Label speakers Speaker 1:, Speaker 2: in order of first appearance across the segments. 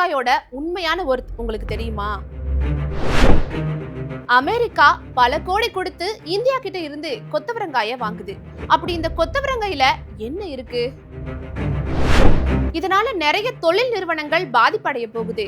Speaker 1: கொத்தவரங்காயோட உண்மையான ஒர்த் உங்களுக்கு தெரியுமா? அமெரிக்கா பல கோடி கொடுத்து இந்தியா கிட்ட இருந்து கொத்தவரங்காய வாங்குது. அப்படி இந்த கொத்தவரங்காயில என்ன இருக்கு? இதனால நிறைய தொழில் நிறுவனங்கள் பாதிப்படைய போகுது.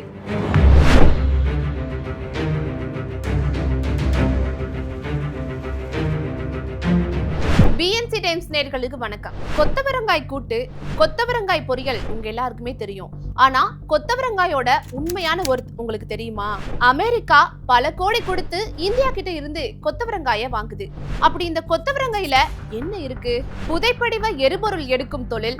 Speaker 1: பிஎன்சி டைம்ஸ் நேர்களுக்கு வணக்கம். கொத்தவரங்காய் கூட்டு கொத்தவரங்காய் பொரியல் உங்க எல்லாருக்குமே தெரியும். ஆனா கொத்தவரங்காயோட உண்மையான ஒரு உங்களுக்கு தெரியுமா? அமெரிக்கா பல கோடி கொடுத்து இந்தியா கிட்ட இருந்து கொத்தவரங்காய வாங்குது. அப்படி இந்த கொத்தவரங்காயில என்ன இருக்கு? புதைப்படிவ எரிபொருள் எடுக்கும் தொழில்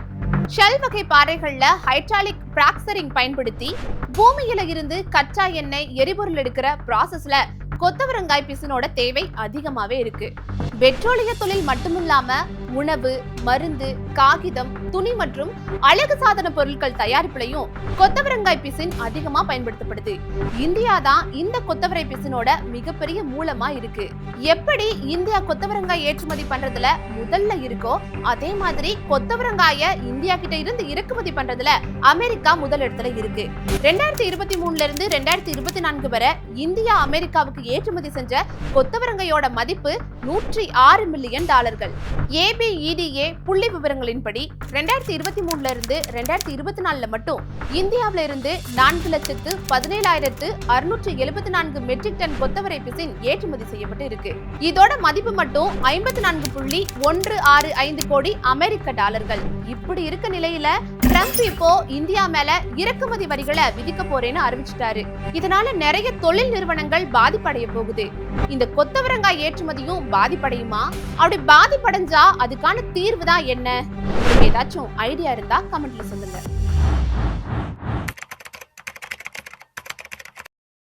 Speaker 1: ஷெல் வகை பாறைகள்ல ஹைட்ராலிக் பிராக்சரிங் பயன்படுத்தி பூமியில இருந்து கச்சா எண்ணெய் எரிபொருள் எடுக்கிற ப்ராசஸ்ல கொத்தவரங்காய் பிசினோட தேவை அதிகமாவே இருக்கு. பெட்ரோலிய தொழில் மட்டுமில்லாம உணவு மருந்து காகிதம் துணி மற்றும் அழகு சாதன பொருட்கள் தயாரிப்புலையும் கொத்தவரங்காய் பிசின் அதிகமா பயன்படுத்தப்படுது. இந்தியா தான் இந்த கொத்தவரை பிசினோட மிகப்பெரிய மூலமா இருக்கு. எப்படி இந்தியா கொத்தவரங்காய் ஏற்றுமதி பண்றதுல முதல்ல இருக்கோ அதே மாதிரி கொத்தவரங்காய இந்தியா கிட்ட இருந்து இறக்குமதி பண்றதுல அமெரிக்கா முதல் இடத்துல இருக்கு. ரெண்டாயிரத்தி இருபத்தி மூணுல இருந்து ரெண்டாயிரத்தி இருபத்தி நான்கு வரை இந்தியா அமெரிக்காவுக்கு ஏற்றுமதி செஞ்ச கொத்தவரங்கையோட மதிப்பு நூற்றி ஆறு மில்லியன் டாலர்கள். ஏபிஇடிஏ புள்ளி விவரங்களின்படி ரெண்டாயிரத்தி இருபத்தி மூணுல இருந்து ரெண்டாயிரத்தி இருபத்தி நாலுல மட்டும் இந்தியாவில இருந்து நான்கு லட்சத்து பதினேழாயிரத்து அறுநூற்று எழுபத்தி நான்கு மெட்ரிக் டன் கொத்தவரை பிசின் ஏற்றுமதி செய்யப்பட்டு இருக்கு இதோட மதிப்பு மட்டும் ஐம்பத்தி நான்கு புள்ளி ஒன்று ஆறு ஐந்து கோடி அமெரிக்க டாலர்கள். இப்படி இருக்க நிலையில ட்ரம்ப் இப்போ இந்தியா மேல இறக்குமதி வரிகளை விதிக்க போறேன்னு அறிவிச்சிட்டாரு. இதனால நிறைய தொழில் நிறுவனங்கள் பாதிப்படைய போகுது. இந்த கொத்தவரங்காய் ஏற்றுமதியும் பாதிப்படையுமா? அப்படி பாதிப்படைஞ்சா அதுக்கான தீர்வு தான் என்ன? ஏதாச்சும் ஐடியா இருந்தா கமெண்ட்ல சொல்லுங்க.